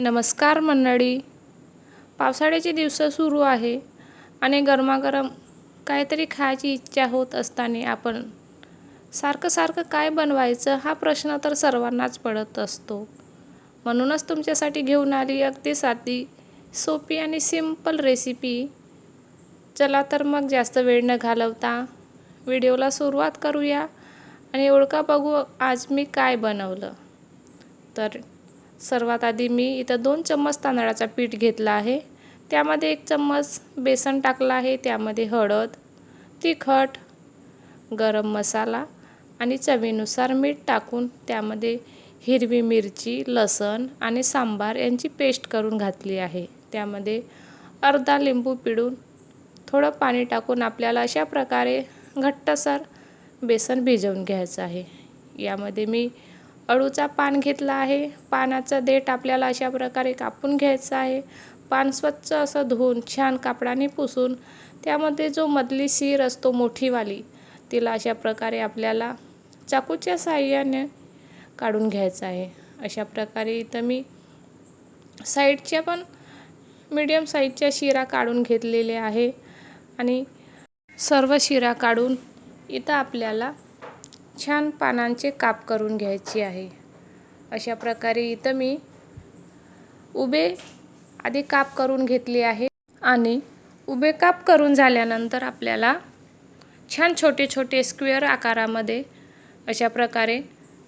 नमस्कार मंडळी. पावसाळ्याचे दिवस सुरू आहे आणि गरमागरम काहीतरी खायची इच्छा होत असताना आपण सारखं सारखं काय बनवायचं हा प्रश्न तर सर्वांनाच पडत असतो. म्हणूनच तुमच्यासाठी घेऊन आली अगदी साधी सोपी आणि सिंपल रेसिपी चला तर मग जास्त वेळ न घालवता व्हिडिओला सुरुवात करूया आणि ओळखा बघू आज मी काय बनवलं. तर सर्वात आधी मी इथं दोन चम्मच तांदळाचा पीठ घेतला आहे. त्यामध्ये एक चम्मच बेसन टाकला आहे त्यामध्ये हळद तिखट गरम मसाला आणि चवीनुसार मीठ टाकून त्यामध्ये हिरवी मिरची लसण आणि सांबार यांची पेस्ट करून घातली आहे. त्यामध्ये अर्धा लिंबू पिळून थोडं पाणी टाकून आपल्याला अशा प्रकारे घट्टसर बेसन भिजवून घ्यायचं आहे. यामध्ये मी अळूचा पान घेतला आहे. पानाचा देठ आपल्याला अशा प्रकारे कापून घ्यायचं आहे. पान स्वच्छ असं धुवून छान कापडाने पुसून त्यामध्ये जो मधली सीर असतो मोठीवाली तिला अशा प्रकारे आपल्याला चाकूच्या साहाय्याने काढून घ्यायचं आहे. अशा प्रकारे इथं मी साईडच्या पण मीडियम साईजच्या शिरा काढून घेतलेल्या आहे. आणि सर्व शिरा काढून इथं आपल्याला छान पानांचे काप करून घ्यायची आहे. अशा प्रकारे इथं मी उभे आधी काप करून घेतली आहे आणि उभे काप करून झाल्यानंतर आपल्याला छान छोटे छोटे स्क्वेअर आकारामध्ये अशा प्रकारे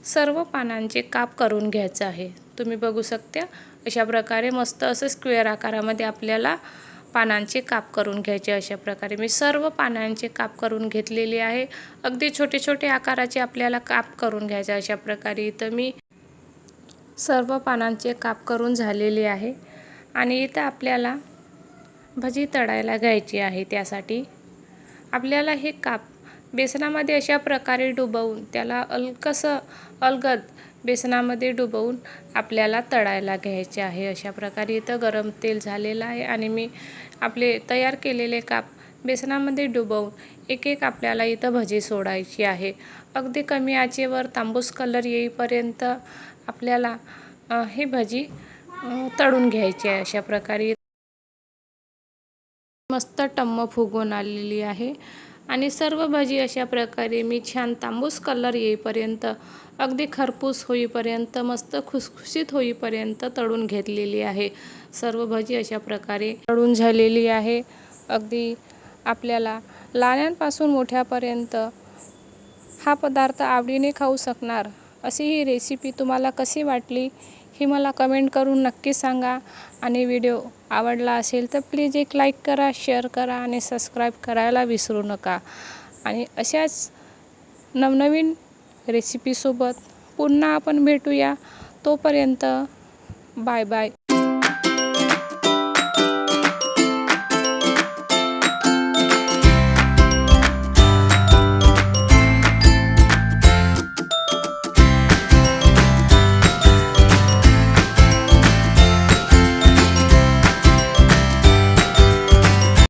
सर्व पानांचे काप करून घ्यायचं आहे. तुम्ही बघू शकता अशा प्रकारे मस्त असं स्क्वेअर आकारामध्ये आपल्याला पानांचे काप करून घ्यायचे अशा प्रकारे. मी सर्व पानांचे काप करून घेतलेले आहे. अगदी छोटे छोटे आकाराचे आपल्याला काप करून घ्यायचे अशा प्रकारे. इथं मी सर्व पानांचे काप करून झालेले आहे. आणि इथं आपल्याला भजी तळायला घ्यायची आहे त्यासाठी. आपल्याला हे काप बेसनामध्ये अशा प्रकारे डुबवून त्याला अलकसं अलगद बेसनामध्ये डुबवून आपल्याला तळायला घ्यायचे आहे. अशा प्रकारे इथं गरम तेल झालेलं आहे आणि मी आपले तयार केलेले काप बेसनामध्ये डुबवून एक एक आपल्याला इथं भजी सोडायची आहे. अगदी कमी आचेवर तांबूस कलर येईपर्यंत आपल्याला ही भजी तळून घ्यायची आहे. अशा प्रकारे मस्त टम्म फुगून आलेली आहे. आणि सर्व भाजी अशा प्रकारे मी छान तांबूस कलर येईपर्यंत अगदी खरपूस होईपर्यंत मस्त खुसखुशीत होईपर्यंत तळून घेतलेली आहे. सर्व भाजी अशा प्रकारे तळून झालेली आहे. अगदी आपल्याला लहान्यांपासून मोठ्यापर्यंत हा पदार्थ आवडीने खाऊ शकणार अशी ही रेसिपी तुम्हाला कशी वाटली? हे मला कमेंट करून नक्की सांगा. आणि व्हिडिओ आवडला असेल तर प्लीज एक लाईक करा शेअर करा आणि सबस्क्राईब करायला विसरू नका. आणि अशाच नवनवीन रेसिपीसोबत पुन्हा आपण भेटूया. तोपर्यंत बाय बाय